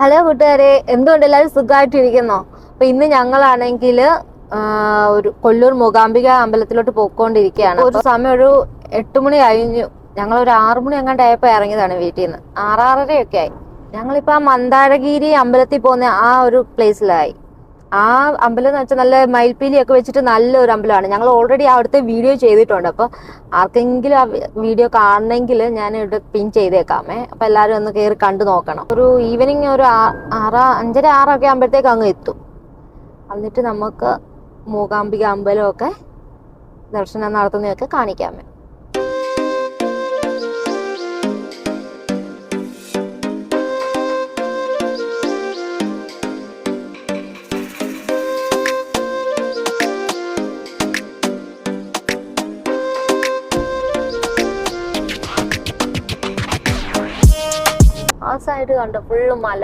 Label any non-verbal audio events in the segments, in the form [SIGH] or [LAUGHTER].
Hello കൂട്ടുകാരെ എന്തുകൊണ്ട് എല്ലാവരും സുഖമായിട്ടിരിക്കുന്നോ? അപ്പൊ ഇന്ന് ഞങ്ങളാണെങ്കിൽ ഒരു കൊല്ലൂർ മൂകാംബിക അമ്പലത്തിലോട്ട് പോയിക്കൊണ്ടിരിക്കുകയാണ്. ഒരു സമയം ഒരു എട്ട് മണി കഴിഞ്ഞു. ഞങ്ങൾ ഒരു ആറു മണി അങ്ങാണ്ട് ആയപ്പോ ഇറങ്ങിയതാണ് വീട്ടിൽ നിന്ന് ആറാറരയൊക്കെ ആയി. ഞങ്ങളിപ്പോ ആ മന്ദാരഗിരി അമ്പലത്തിൽ പോകുന്ന ആ ഒരു പ്ലേസിലായി ആ അമ്പലം എന്ന് വെച്ചാൽ നല്ല മയിൽപ്പീലിയൊക്കെ വെച്ചിട്ട് നല്ലൊരു അമ്പലമാണ്. ഞങ്ങൾ ഓൾറെഡി അവിടുത്തെ വീഡിയോ ചെയ്തിട്ടുണ്ട്. അപ്പോൾ ആർക്കെങ്കിലും ആ വീഡിയോ കാണണമെങ്കിൽ ഞാൻ ഇവിടെ പിൻ ചെയ്തേക്കാമേ. അപ്പോൾ എല്ലാവരും ഒന്ന് കയറി കണ്ടു നോക്കണം. ഒരു ഈവനിങ് ഒരു ആറ് അഞ്ചര ആറൊക്കെ ആകുമ്പോഴത്തേക്ക് അങ്ങ് എത്തും. എന്നിട്ട് നമുക്ക് മൂകാംബിക അമ്പലമൊക്കെ ദർശനം നടത്തുന്നതൊക്കെ കാണിക്കാമേ സൈഡ് കണ്ടോ ഫുള്ള് മല.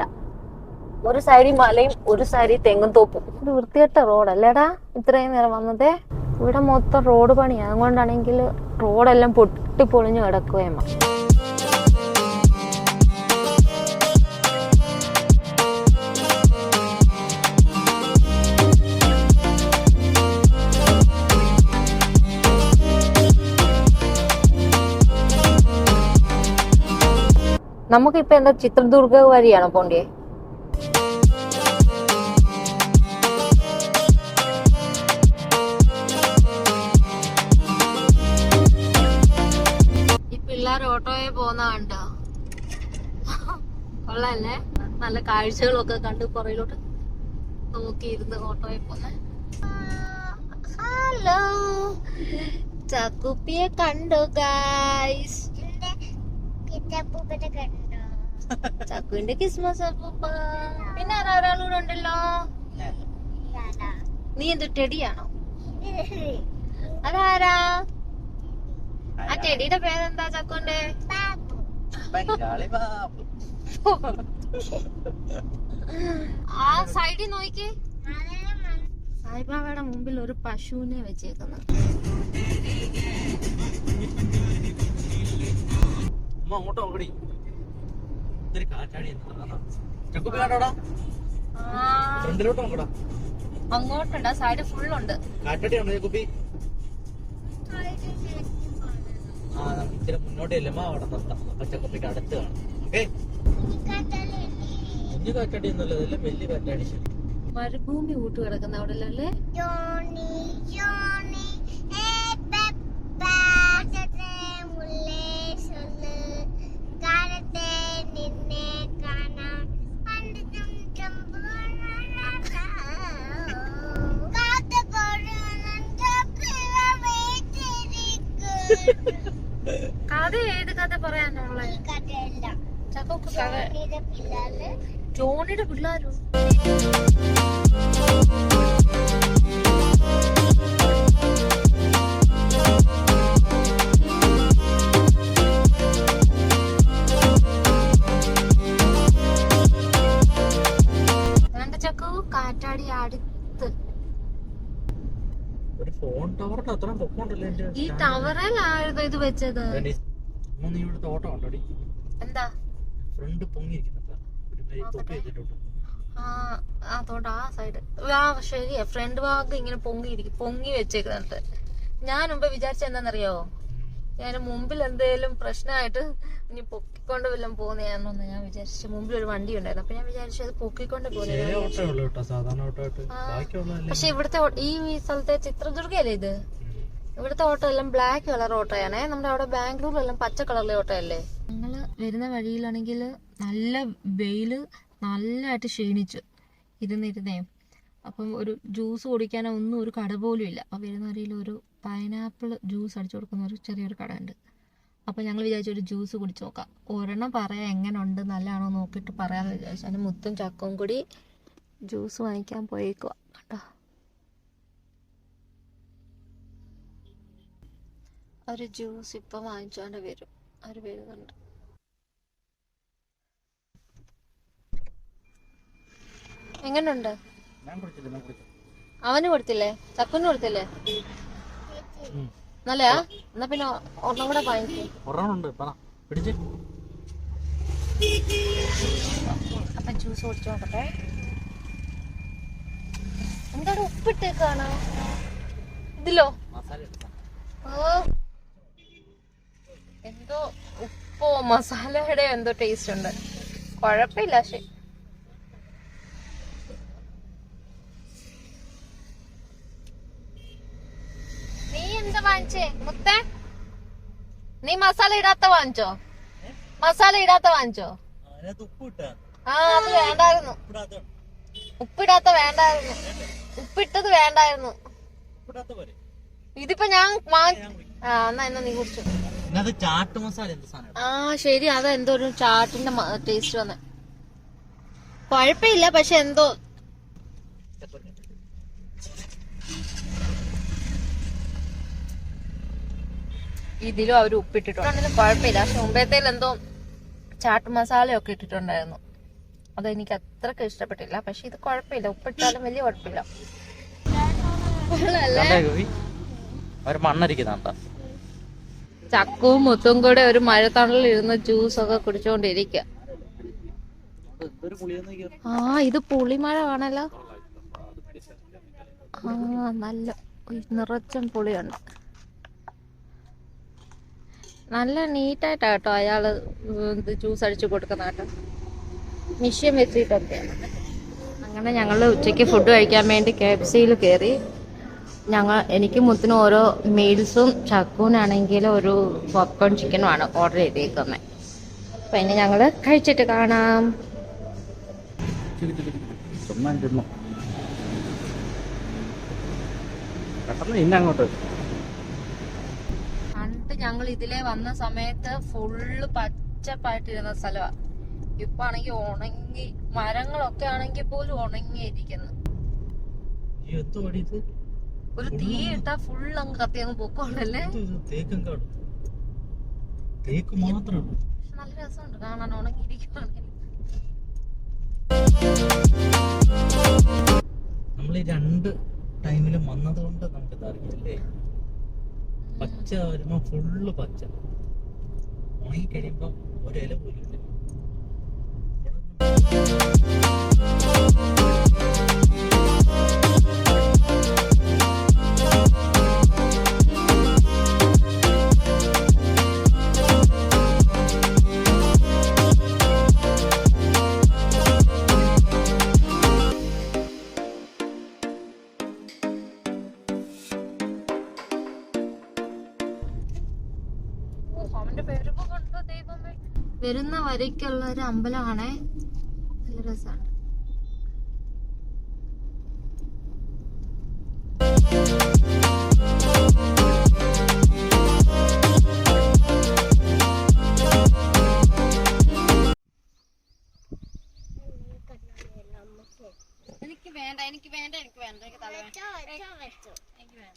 ഒരു സൈഡിൽ മലയും ഒരു സൈഡിൽ തെങ്ങും തോപ്പും. ഇത് വൃത്തികെട്ട റോഡല്ലേടാ ഇത്രയും നേരം വന്നതേ? ഇവിടെ മൊത്തം റോഡ് പണിയാണ് അതുകൊണ്ടാണെങ്കിൽ റോഡെല്ലാം പൊട്ടിപ്പൊളിഞ്ഞു കിടക്കുകയമ്മ നമുക്കിപ്പോ എന്താ ചിത്രദുർഗ വഴിയാണോ പോണ്ടിയെ? ഈ പിള്ളേർ ഓട്ടോയെ പോകുന്ന കണ്ടോ? കൊള്ളല്ലേ? നല്ല കാഴ്ചകളൊക്കെ കണ്ട് പുറയിലോട്ട് നോക്കിയിരുന്ന് ഓട്ടോയെ പോന്നെ ഹലോ ചക്കുപ്പിയെ കണ്ടു ഗൈസ് ചക്കുവിന്റെ ക്രിസ്മസ് അപ്പൂപ്പ പിന്നെ ആരാ ഒരാളൂടെ ഉണ്ടല്ലോ? നീ എന്ത് ടെടിയാണോ [LAUGHS] അതാരാ? ആ ടെടിയുടെ പേരെന്താ ചക്കുന്റെ ആ സൈഡിൽ നോക്കി. സായിബാബയുടെ മുമ്പിൽ ഒരു പശുവിനെ വെച്ചേക്കുന്നു. അമ്മ അങ്ങോട്ട് നോക്കടി. ഇത്തിരി കാറ്റാടി ചക്കുപ്പി കണ്ടോടാ? ഫ്രണ്ടിലോട്ട് നോക്കടാ. അങ്ങോട്ടുണ്ട് സൈഡ് ഫുൾ ഉണ്ട് കാറ്റാടി ഉണ്ടോ ചക്കുപ്പി ആ നമുക്ക് ഇച്ചിരി മുന്നോട്ട് ചെല്ലുമ്പോ അവിടെ നിർത്താം. അപ്പൊ ചക്കുപ്പിക്ക് അടുത്ത് കാണാം. ഓക്കെ? കുഞ്ഞു കാറ്റാടി ഒന്നുമല്ല ഇതെല്ലാം വലിയ കാറ്റാടി ശരി. മരുഭൂമി ഊട്ട് കിടക്കുന്ന അവിടെ അല്ലേ കഥ ഏത് കഥ പറയാനുള്ള ഈ കഥയല്ല. ചക്കൊക്കെ കഥ. ജോണിയുടെ പിള്ളേര്? ഫോൺ ടവറിന്റെ അത്ര പൊക്കമുണ്ടല്ലോ എന്റെ ഈ ടവറിലായിരുന്നു ഇത് വെച്ചത്. വേണ്ടി. അമ്മ നീ ഇവിടുത്തെ ഓട്ടം ഉണ്ടോടി? എന്താ? ഫ്രണ്ട് പൊങ്ങിയിരിക്കുന്നുണ്ട്. ഒരു മാതിരി തൊപ്പി വെച്ചിട്ടുണ്ട് ആ അതുകൊണ്ട് ആ സൈഡ് ആ ശരിയാ. ഫ്രണ്ട് ഭാഗം ഇങ്ങനെ പൊങ്ങിയിരിക്കും പൊങ്ങി വെച്ചേക്കുന്നുണ്ട്. ഞാൻ മുമ്പ് വിചാരിച്ച എന്താണെന്നറിയോ? ഞാൻ മുമ്പിൽ എന്തേലും പ്രശ്നമായിട്ട് ഇനി പൊക്കിക്കൊണ്ട് വല്ലതും പോകുന്നതാണെന്ന് ഞാൻ വിചാരിച്ചു. മുമ്പിൽ ഒരു വണ്ടി ഉണ്ടായിരുന്നു അപ്പൊ ഞാൻ വിചാരിച്ചു അത് പൊക്കിക്കൊണ്ട് ചെറിയ പോകുന്ന ഓട്ടേ ഉള്ളൂ കേട്ടോ സാധാരണ ഓട്ടോ ആയിട്ട്. ആ. ബാക്കിയുള്ളതല്ലേ പക്ഷെ ഇവിടുത്തെ ഈ സ്ഥലത്തെ ചിത്രദുർഗയല്ലേ ഇത്? ഇവിടുത്തെ ഓട്ടോ എല്ലാം ബ്ലാക്ക് കളർ ഓട്ടോയാണേ. നമ്മുടെ അവിടെ ബാംഗ്ലൂരിലെല്ലാം പച്ച കളറിലെ ഓട്ടോയല്ലേ? നിങ്ങൾ വരുന്ന വഴിയിലാണെങ്കിൽ നല്ല വെയിൽ നല്ലതായിട്ട് ക്ഷീണിച്ചു. ഇരുന്നിരുന്നേ. അപ്പം ഒരു ജ്യൂസ് കുടിക്കാനോ ഒന്നും ഒരു കട പോലും ഇല്ല അപ്പം വരുന്ന വഴിയിൽ ഒരു പൈനാപ്പിൾ ജ്യൂസ് അടിച്ചു കൊടുക്കുന്ന ഒരു ചെറിയൊരു കട ഉണ്ട് അപ്പോൾ ഞങ്ങൾ വിചാരിച്ചു ഒരു ജ്യൂസ് കുടിച്ചു നോക്കാം. ഒരെണ്ണം പറയാം എങ്ങനെ ഉണ്ട് നല്ലതാണോ നോക്കിയിട്ട് പറയാമെന്ന് വിചാരിച്ചു. അതിന് മുത്തും ചക്കവും കൂടി ജ്യൂസ് വാങ്ങിക്കാൻ പോയേക്കുക കേട്ടോ. ഒരു ജ്യൂസ് ഇപ്പം വാങ്ങിച്ചോണ്ട് വരും. അവർ വരുന്നുണ്ട് എങ്ങനെയുണ്ട് അവന് കൊടുത്തില്ലേ? ചക്കുന് കൊടുത്തില്ലേ. നല്ലയാ എന്നാ പിന്നെ ഒരെണ്ണം കൂടെ വാങ്ങിക്കും. ഒരെണ്ണമുണ്ട് പറ. പിടിച്ച്. അപ്പൊ ജ്യൂസ് ജ്യൂസ് കുടിച്ചു നോക്കട്ടെ. എന്താണ് ഉപ്പിട്ടേക്കാണോ ഇതിലോ? ഓ. എന്തോ ഉപ്പോ മസാലയുടെ എന്തോ ടേസ്റ്റ് ഉണ്ട്. കുഴപ്പമില്ല പക്ഷെ നീ എന്താ വാങ്ങിച്ചേ മുത്തേ നീ മസാല ഇടാത്ത വാങ്ങിച്ചോ മസാല ഇടാത്ത വാങ്ങിച്ചോ ആ അത് വേണ്ടായിരുന്നു ഉപ്പിടാത്ത വേണ്ടായിരുന്നു ഉപ്പിട്ടത് വേണ്ടായിരുന്നു ഇതിപ്പോ ഞാൻ. ആ എന്നാ എന്നാ നീ കുടിച്ചു. ചാട്ട് മസാല ആ ശരി അതാ എന്തോ ഒരു ചാട്ടിന്റെ ടേസ്റ്റ് വന്നെ. കുഴപ്പമില്ല പക്ഷെ എന്തോ ഇതിലും അവർ ഉപ്പിട്ടിട്ടുണ്ടെങ്കിലും കുഴപ്പമില്ല. പക്ഷെ മുമ്പേത്തേൽ എന്തോ ചാട്ട് മസാലയൊക്കെ ഇട്ടിട്ടുണ്ടായിരുന്നു. അതെനിക്ക് അത്രയ്ക്ക് ഇഷ്ടപ്പെട്ടില്ല. പക്ഷെ ഇത് കുഴപ്പമില്ല. ഉപ്പിട്ടാലും വലിയ കുഴപ്പമില്ല. ചക്കും ഒരു മണ്ണരിക്കുന്നുണ്ടാ ചക്കവും മുത്തും കൂടെ ഒരു മഴത്തണലിൽ ഇരുന്ന് ജ്യൂസ് ഒക്കെ കുടിച്ചോണ്ടിരിക്ക. ആ ഇത് പുളിമഴ ആണല്ലോ ആ നല്ല നിറച്ചും പുളിയുണ്ട്. നല്ല നീറ്റായിട്ടാ കേട്ടോ അയാൾ ഇത് ജ്യൂസ് അടിച്ചു കൊടുക്കുന്ന കേട്ടോ. മിഷ്യം വെച്ചിട്ടൊക്കെ അങ്ങനെ ഞങ്ങൾ ഉച്ചയ്ക്ക് ഫുഡ് കഴിക്കാൻ വേണ്ടി കെ എഫ് സിയിൽ കയറി ഞങ്ങൾ എനിക്ക് മുത്തിന് ഓരോ മീൽസും ചക്കൂനാണെങ്കിൽ ഒരു പോപ്കോൺ ചിക്കനും ആണ് ഓർഡർ ചെയ്തേക്കുന്നത് അപ്പം ഇനി ഞങ്ങൾ കഴിച്ചിട്ട് കാണാം. പെട്ടെന്ന് ഇന്ന അങ്ങോട്ട്. പണ്ട് ഞങ്ങൾ ഇതിലെ വന്ന സമയത്ത് ഫുള്ള് പച്ചപ്പായിട്ടിരുന്ന സ്ഥലമാ ഇപ്പൊ ആണെങ്കി ഉണങ്ങി മരങ്ങളൊക്കെ ആണെങ്കിൽ പോലും ഉണങ്ങിയിരിക്കുന്നു. ഒരു തീ ഇട്ടാ ഫുൾ അങ്ങ് കത്തി അങ്ങ് പൊക്കോളല്ലേ നല്ല രസമുണ്ട്. കാണാൻ ഉണങ്ങിയിരിക്കുവാണെങ്കിൽ നമ്മൾ ഈ രണ്ട് ടൈമിലും വന്നതുകൊണ്ട് നമുക്ക് ഇതറിയില്ലേ പച്ച വരുമ്പോ ഫുള്ള് പച്ച. ഉണങ്ങി കഴിയുമ്പോ ഒരില പോലും വരുന്ന വരയ്ക്കുള്ള ഒരു അമ്പലമാണേ. നല്ല രസമാണ് എനിക്ക് വേണ്ട എനിക്ക് വേണ്ട എനിക്ക് വേണ്ട. എനിക്ക് തല വേണ്ട. എനിക്ക് വേണ്ട.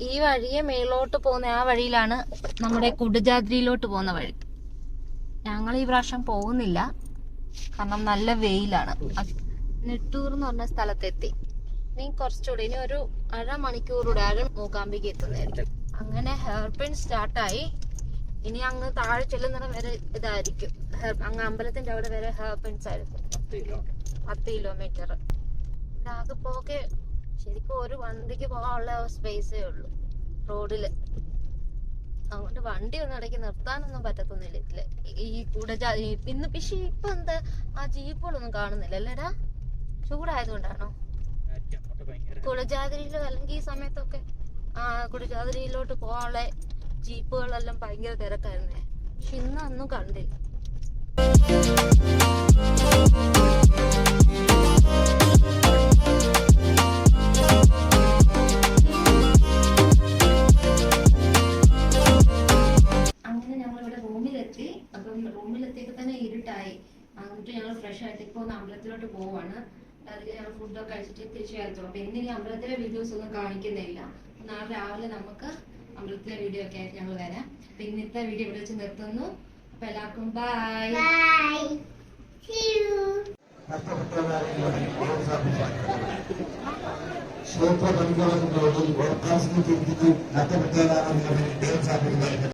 ഈ വഴിയെ മേലോട്ട് പോകുന്ന ആ വഴിയിലാണ് നമ്മുടെ കുടജാദ്രിയിലോട്ട് പോകുന്ന വഴി. ഞങ്ങൾ ഈ പ്രാവശ്യം പോകുന്നില്ല. കാരണം നല്ല വെയിലാണ്. നെട്ടൂർ എന്ന് പറഞ്ഞ സ്ഥലത്തെത്തി. ഇനി കുറച്ചുകൂടി ഇനി ഒരു അരമണിക്കൂറൂടെ അര മൂകാംബിക എത്തുന്നതായിരിക്കും. അങ്ങനെ ഹെയർ പിൻ സ്റ്റാർട്ടായി. ഇനി അങ്ങ് താഴെ ചെല്ലുന്നിടം വരെ ഇതായിരിക്കും. അങ്ങ് അമ്പലത്തിന്റെ അവിടെ വരെ ഹെയർ പിൻസ് ആയിരിക്കും. പത്ത് കിലോമീറ്റർ ആകെ പോകെ ശരിക്കും ഒരു വണ്ടിക്ക് പോകാനുള്ള സ്പേസേ ഉള്ളൂ. റോഡിൽ. അതുകൊണ്ട് വണ്ടി ഒന്നും ഇടയ്ക്ക് നിർത്താനൊന്നും പറ്റത്തൊന്നുമില്ല ഇതിൽ. ഈ കൂടെ ഇന്ന് പക്ഷെ ഇപ്പൊ എന്താ ആ ജീപ്പുകളൊന്നും കാണുന്നില്ല അല്ലേടാ? ചൂടായതുകൊണ്ടാണോ? കുളജാതിരിയിലോ അല്ലെങ്കിൽ ഈ സമയത്തൊക്കെ ആ കുളജാതിരിയിലോട്ട് പോകാനുള്ള ജീപ്പുകളെല്ലാം ഭയങ്കര തിരക്കായിരുന്നേ. പക്ഷെ ഇന്ന് ഒന്നും കണ്ടില്ല. അപ്പം റൂമിലെത്തിയപ്പോ തന്നെ ഇരുട്ടായി. എന്നിട്ട് ഞങ്ങൾ ഫ്രഷ് ആയിട്ട് ഇപ്പൊ ഒന്ന് അമ്പലത്തിലോട്ട് പോവാണ്. അതിൽ ഞങ്ങൾ ഫുഡൊക്കെ കഴിച്ചിട്ട് തിരിച്ചു വരത്തുള്ളൂ. അപ്പൊ ഇന്ന് ഈ അമ്പലത്തിലെ വീഡിയോസ് ഒന്നും കാണിക്കുന്നില്ല. നാളെ രാവിലെ നമുക്ക് അമ്പലത്തിലെ വീഡിയോ ഒക്കെ ആയിട്ട് ഞങ്ങൾ വരാം. അപ്പൊ ഇന്നത്തെ വീഡിയോ ഇവിടെ വെച്ച് നിർത്തുന്നു. അപ്പൊ എല്ലാവർക്കും ബായ്. ക്ഷേത്ര പണികളൊക്കെ ഉറപ്പാസിന് തിരിക്കുന്നു നഷ്ടപ്പെട്ടവരാണ് ഡേം സാധനങ്ങളൊക്കെ